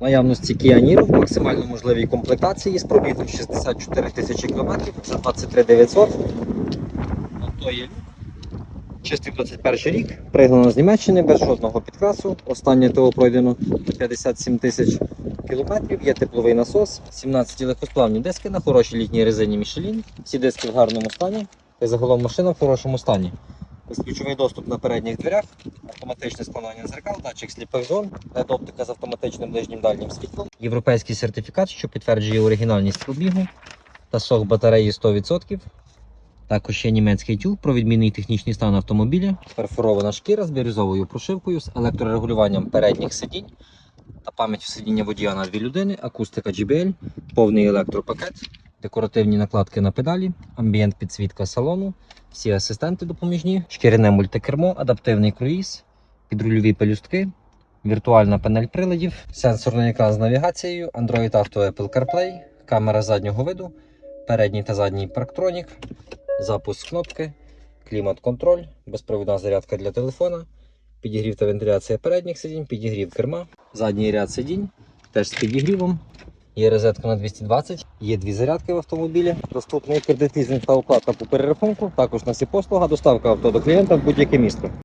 Наявності Niro в максимально можливій комплектації з пробігом 64 тисячі кілометрів за 23 900. Авто є люк. Чистий 21 рік, пригнано з Німеччини без жодного підкрасу. Останнє ТО пройдено 57 тисяч кілометрів. Є тепловий насос, 17 легкосплавні диски на хорошій літній резині Michelin. Всі диски в гарному стані. І загалом машина в хорошому стані. Безключовий доступ на передніх дверях, автоматичне складання зеркал, датчик сліпих зон, LED оптика з автоматичним ближнім дальнім світлом, європейський сертифікат, що підтверджує оригінальність пробігу та сок батареї 100%. Також є німецький тюг про відмінний технічний стан автомобіля, перфорована шкіра з бірюзовою прошивкою, з електрорегулюванням передніх сидінь та пам'яттю сидіння водія на дві людини, акустика JBL, повний електропакет, декоративні накладки на педалі, амбієнт підсвітка салону, всі асистенти допоміжні, шкіряне мультикермо, адаптивний круїз, підрульові пелюстки, віртуальна панель приладів, сенсорний екран з навігацією, Android Auto Apple CarPlay, камера заднього виду, передній та задній парктронік, запуск кнопки, клімат-контроль, безпровідна зарядка для телефона, підігрів та вентиляція передніх сидінь, підігрів керма, задній ряд сидінь, теж з підігрівом. Є розетка на 220, є дві зарядки в автомобілі. Доступний кредит та оплата по перерахунку. Також на всі послуга, доставка авто до клієнта в будь-яке місто.